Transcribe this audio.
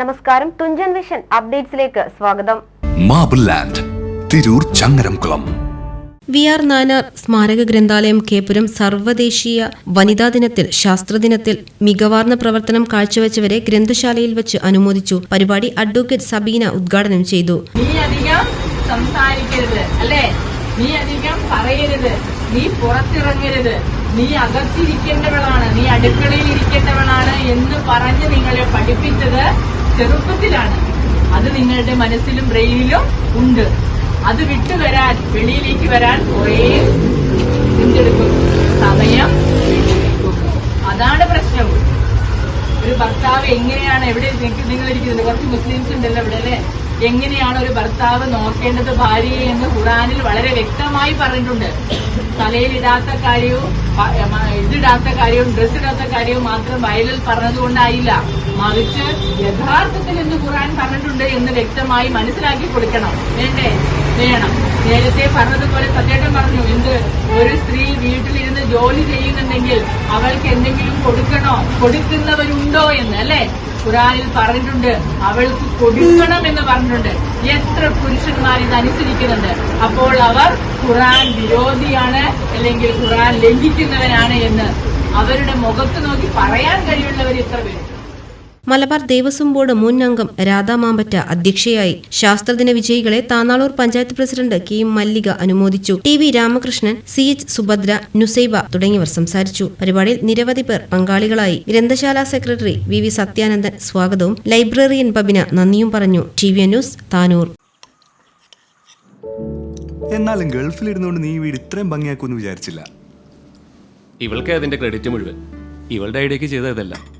നമസ്കാരം. തുഞ്ചൻ വിഷൻ അപ്ഡേറ്റ്സിലേക്ക് സ്വാഗതം. Marble land Tirur Changaramkulam V R Nanar സ്മാരക ഗ്രന്ഥാലയം കേപുരം സർവദേശീയ വനിതാ ദിനത്തിൽ ശാസ്ത്രദിനത്തിൽ മികവാർന്ന പ്രവർത്തനം കാഴ്ചവെച്ചവരെ ഗ്രന്ഥശാലയിൽ വെച്ച് അനുമോദിച്ചു. പരിപാടി അഡ്വക്കേറ്റ് സബീന ഉദ്ഘാടനം ചെയ്തു. നീ അധികം സംസാരിക്കരുത് അല്ലേ? നീ അധികം പറയരുത്. നീ പുറത്തിറങ്ങരുത്. നീ അകത്തിരിക്കേണ്ടവളാണ് നീ അടുക്കളയിൽ ഇരിക്കേണ്ടവളാണ് എന്ന് പറഞ്ഞ് നിങ്ങളെ പഠിപ്പിച്ചത് ചെറുപ്പത്തിലാണ്. അത് നിങ്ങളുടെ മനസ്സിലും ബ്രെയിനിലും ഉണ്ട്. അത് വിട്ടുവരാൻ വെളിയിലേക്ക് വരാൻ കുറേ എന്തെടുക്കും സമയം. അതാണ് പ്രശ്നം. ഒരു ഭർത്താവ് എങ്ങനെയാണ് എവിടെ നിങ്ങ- നിങ്ങൾ ഇരിക്കുന്നത് കുറച്ച് മുസ്ലിംസ് ഉണ്ടല്ലോ ഇവിടെ അല്ലേ? എങ്ങനെയാണ് ഒരു ഭർത്താവ് നോക്കേണ്ടത് ഭാര്യയെ എന്ന് ഖുറാനിൽ വളരെ വ്യക്തമായി പറഞ്ഞിട്ടുണ്ട്. തലയിലിടാത്ത കാര്യവും ഇതിടാത്ത കാര്യവും ഡ്രസ് ഇടാത്ത കാര്യവും മാത്രം വയലിൽ പറഞ്ഞതുകൊണ്ടായില്ല. മറിച്ച് യഥാർത്ഥത്തിൽ എന്ന് ഖുറാൻ പറഞ്ഞിട്ടുണ്ട് എന്ന് വ്യക്തമായി മനസ്സിലാക്കി കൊടുക്കണം. വേണ്ടേ? വേണം. നേരത്തെ പറഞ്ഞതുപോലെ സത്യേട്ടൻ പറഞ്ഞു. എന്ത്? ഒരു സ്ത്രീ വീട്ടിലിരുന്ന് ജോലി ചെയ്യുന്നുണ്ടെങ്കിൽ അവൾക്ക് എന്തെങ്കിലും കൊടുക്കണോ? കൊടുക്കുന്നവരുണ്ടോ എന്ന് അല്ലെ? ഖുറാനിൽ പറഞ്ഞിട്ടുണ്ട് അവൾക്ക് കൊടുക്കണം എന്ന് പറഞ്ഞിട്ടുണ്ട്. എത്ര പുരുഷന്മാർ ഇത് അനുസരിക്കുന്നുണ്ട് അപ്പോൾ അവർ ഖുറാൻ വിരോധിയാണ് അല്ലെങ്കിൽ ഖുറാൻ ലംഘിക്കുന്നവരാണ് എന്ന് അവരുടെ മുഖത്ത് നോക്കി പറയാൻ കഴിയുള്ളവർ എത്ര പേര് മലബാർ ദേവസ്വം ബോർഡ് മുൻ അംഗം രാധാ മാമ്പറ്റ അധ്യക്ഷയായി. ശാസ്ത്രദിന വിജയികളെ Tanalur panchayat president K M Mallika അനുമോദിച്ചു. T V Ramakrishnan C H Subhadra Nusaiba തുടങ്ങിയവർ സംസാരിച്ചു. പരിപാടിയിൽ നിരവധി പേർ പങ്കാളികളായി. ഗ്രന്ഥശാല സെക്രട്ടറി വി വി സത്യാനന്ദൻ സ്വാഗതവും ലൈബ്രറിയൻ ബബിന നന്ദിയും പറഞ്ഞു. T V news Tanur. എന്നാലും ഗൾഫിലിരുന്നുകൊണ്ട് നീ വീട് ഇത്രയും ഭംഗിയാക്കുമെന്ന് വിചാരിച്ചില്ല. ഇവൾക്ക് അതിന്റെ ക്രെഡിറ്റ് മുഴുവൻ. ഇവളുടെ ഐഡിയക്ക് ചെയ്ത ഇതല്ല